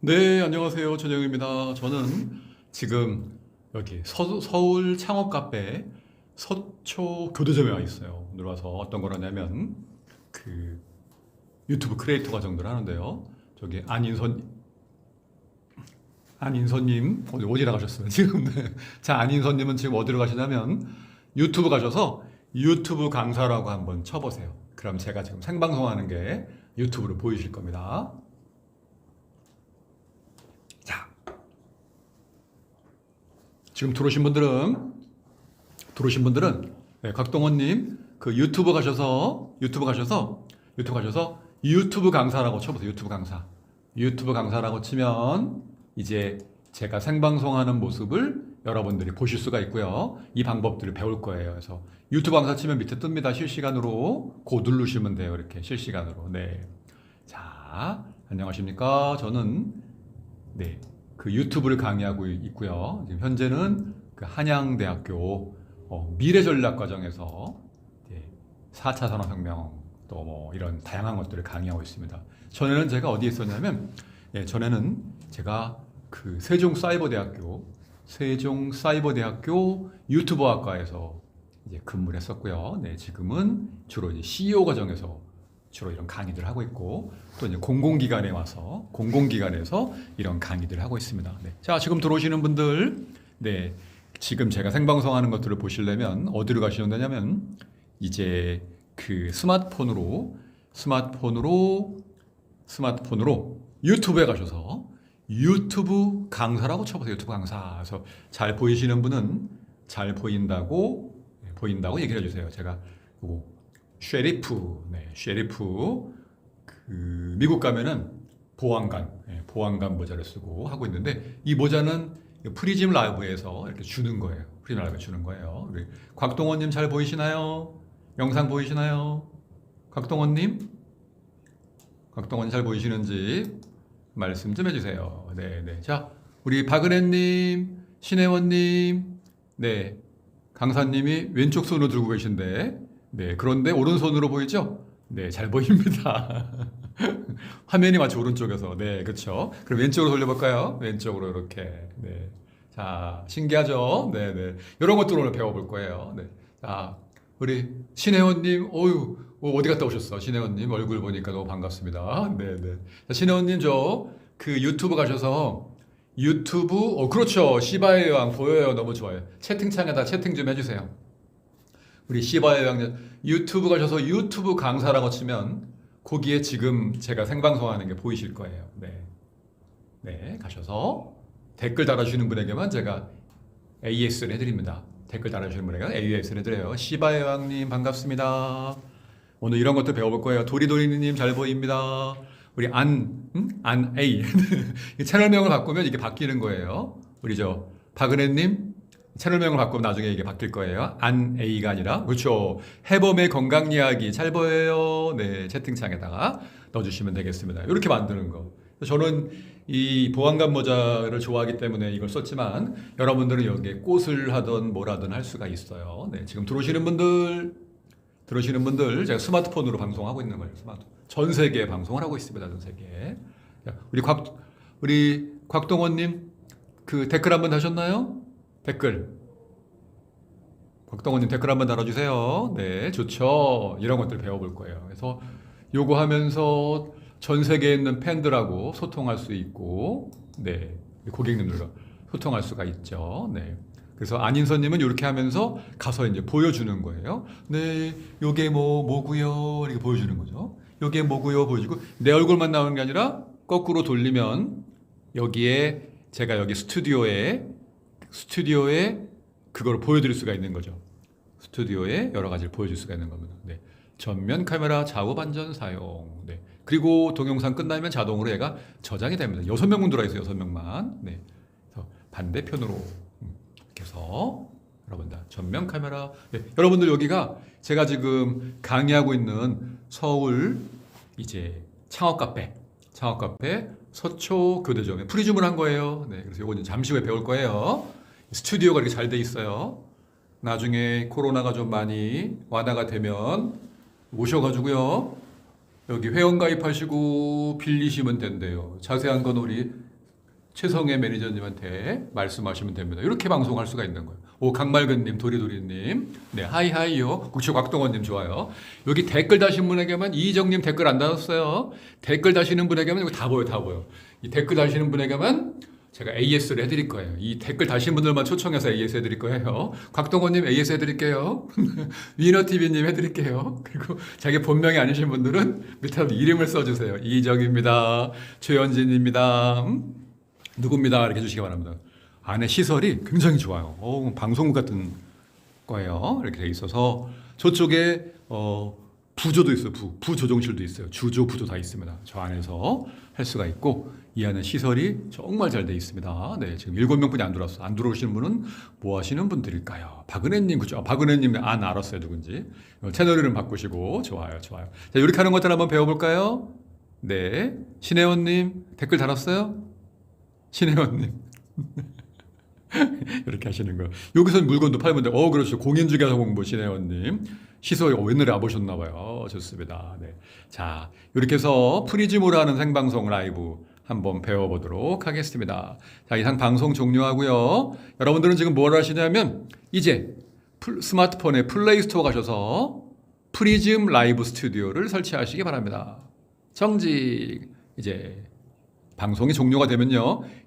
네, 안녕하세요. 전영입니다. 저는 지금 여기 서, 서울 창업 카페 서초 교대점에 와 있어요. 오늘 와서 어떤 거라냐면 그 유튜브 크리에이터 과정들 하는데요. 저기 안인선 안인선님 어디 어디 나 가셨어요? 지금 네. 자 안인선님은 지금 어디로 가시냐면 유튜브 가셔서 유튜브 강사라고 한번 쳐보세요. 그럼 제가 지금 생방송하는 게 유튜브로 보이실 겁니다. 지금 들어오신 분들은 들어오신 분들은 네, 곽동원님 그 유튜브 가셔서 유튜브 가셔서 유튜브 가셔서 유튜브 강사라고 쳐보세요. 유튜브 강사. 유튜브 강사라고 치면 이제 제가 생방송하는 모습을 여러분들이 보실 수가 있고요. 이 방법들을 배울 거예요. 그래서 유튜브 강사 치면 밑에 뜹니다. 실시간으로 고 누르시면 돼요. 이렇게 실시간으로. 네. 자, 안녕하십니까? 저는 네, 그 유튜브를 강의하고 있고요. 지금 현재는 그 한양대학교 어, 미래전략과정에서 예, 4차 산업혁명 또 뭐 이런 다양한 것들을 강의하고 있습니다. 전에는 제가 어디에 있었냐면 예, 전에는 제가 그 세종사이버대학교 세종사이버대학교 유튜버학과에서 이제 근무를 했었고요. 네, 지금은 주로 이제 CEO 과정에서 주로 이런 강의들 하고 있고 또 이제 공공기관에 와서 공공기관에서 이런 강의들 하고 있습니다. 네. 자 지금 들어오시는 분들 네 지금 제가 생방송하는 것들을 보시려면 어디로 가시면 되냐면 이제 그 스마트폰으로 스마트폰으로 스마트폰으로 유튜브에 가셔서 유튜브 강사라고 쳐보세요. 유튜브 강사. 그래서 잘 보이시는 분은 잘 보인다고 네, 보인다고 얘기를 해주세요. 제가 쉐리프, 네, 쉐리프 그 미국 가면은 보안관, 네, 보안관 모자를 쓰고 하고 있는데 이 모자는 프리즘 라이브에서 이렇게 주는 거예요. 프리즘 라이브 주는 거예요. 우리 곽동원님 잘 보이시나요? 영상 보이시나요? 곽동원님, 곽동원 잘 보이시는지 말씀 좀 해주세요. 네, 네. 자, 우리 박은혜님, 신혜원님, 네, 강사님이 왼쪽 손으로 들고 계신데, 네, 그런데 오른손으로 보이죠? 네, 잘 보입니다. 화면이 마치 오른쪽에서, 네, 그렇죠. 그럼 왼쪽으로 돌려볼까요? 왼쪽으로 이렇게, 네. 자, 신기하죠? 네, 네. 이런 것들 오늘 배워볼 거예요. 네. 자, 우리 신혜원님, 어유 어디 갔다 오셨어? 신혜원님 얼굴 보니까 너무 반갑습니다. 네, 네. 자, 신혜원님 저 그 유튜브 가셔서 유튜브, 어, 그렇죠. 시바의 왕 보여요. 너무 좋아요. 채팅창에다 채팅 좀 해주세요. 우리 시바의 왕 유튜브 가셔서 유튜브 강사라고 치면 거기에 지금 제가 생방송하는 게 보이실 거예요. 네. 네, 가셔서 댓글 달아주시는 분에게만 제가 AS를 해드립니다. 댓글 달아주시는 분에게 AS를 해드려요. 시바의 왕님 반갑습니다. 오늘 이런 것도 배워볼 거예요. 도리도리님 잘 보입니다. 우리 안, 음? 안 A. 이 채널명을 바꾸면 이게 바뀌는 거예요. 우리 저 박은혜님 채널명을 바꾸면 나중에 이게 바뀔 거예요. 안 A가 아니라 그렇죠. 해범의 건강 이야기 잘 보여요. 네 채팅창에다가 넣어주시면 되겠습니다. 이렇게 만드는 거. 저는 이 보안관 모자를 좋아하기 때문에 이걸 썼지만 여러분들은 여기에 꽃을 하든 뭘 하든 할 수가 있어요. 네 지금 들어오시는 분들 들으시는 분들 제가 스마트폰으로 방송하고 있는 거예요. 스마트 전 세계에 방송을 하고 있습니다. 전 세계. 우리 곽 우리 곽동원님 그 댓글 한번 하셨나요? 댓글. 곽동원님 댓글 한번 달아주세요. 네, 좋죠. 이런 것들 배워볼 거예요. 그래서 요거 하면서 전 세계에 있는 팬들하고 소통할 수 있고, 네, 고객님들과 소통할 수가 있죠. 네. 그래서 안인선님은 이렇게 하면서 가서 이제 보여주는 거예요. 네, 요게 뭐 뭐고요 이렇게 보여주는 거죠. 요게 뭐고요 보여주고 내 얼굴만 나오는 게 아니라 거꾸로 돌리면 여기에 제가 여기 스튜디오에 스튜디오에 그걸 보여드릴 수가 있는 거죠. 스튜디오에 여러 가지를 보여줄 수가 있는 겁니다. 네. 전면 카메라 좌우 반전 사용. 네. 그리고 동영상 끝나면 자동으로 얘가 저장이 됩니다. 여섯 명분 들어 있어요. 여섯 명만. 네. 그래서 반대편으로 이렇게 해서 여러분들 전면 카메라. 네. 여러분들 여기가 제가 지금 강의하고 있는 서울 이제 창업 카페, 창업 카페 서초 교대점에 프리즘을 한 거예요. 네. 그래서 이거 잠시 후에 배울 거예요. 스튜디오가 이렇게 잘 돼 있어요. 나중에 코로나가 좀 많이 완화가 되면 오셔가지고요. 여기 회원 가입하시고 빌리시면 된대요. 자세한 건 우리 최성애 매니저님한테 말씀하시면 됩니다. 이렇게 방송할 수가 있는 거예요. 오 강말근님, 도리도리님, 네 하이하이요, 국초 곽동원님 좋아요. 여기 댓글 다신 분에게만 이정님 댓글 안 달았어요. 댓글 다시는 분에게만 이거 다 보여, 다 보여. 이 댓글 다시는 분에게만 제가 AS를 해드릴 거예요. 이 댓글 다신 분들만 초청해서 AS 해드릴 거예요. 곽동원님 AS 해드릴게요. 위너TV님 해드릴게요. 그리고 자기 본명이 아니신 분들은 밑에 이름을 써주세요. 이정입니다. 최현진입니다. 음? 누굽니다. 이렇게 해주시기 바랍니다. 안에 시설이 굉장히 좋아요. 어, 방송국 같은 거예요. 이렇게 돼 있어서 저쪽에 어, 부조도 있어요. 부, 부조정실도 있어요. 주조, 부조 다 있습니다. 저 안에서 할 수가 있고 이 안에 시설이 정말 잘 돼 있습니다. 네, 지금 일곱 명뿐이 안 들어왔어. 안 들어오시는 분은 뭐 하시는 분들일까요? 박은혜님 그죠? 아, 박은혜님 안 알았어요 누군지. 어, 채널 이름 바꾸시고 좋아요, 좋아요. 자 이렇게 하는 것들 한번 배워볼까요? 네, 신혜원님 댓글 달았어요? 신혜원님. 이렇게 하시는 거. 여기서 물건도 팔면 돼. 어, 그렇죠. 공인중개사 공부 신혜원님. 시소에 어, 옛날에 안 보셨나 봐요. 좋습니다. 네. 자, 이렇게 해서 프리즘으로 하는 생방송 라이브 한번 배워보도록 하겠습니다. 자, 이상 방송 종료하고요. 여러분들은 지금 뭘 하시냐면, 이제 풀- 스마트폰에 플레이스토어 가셔서 프리즘 라이브 스튜디오를 설치하시기 바랍니다. 정직. 이제 방송이 종료가 되면요.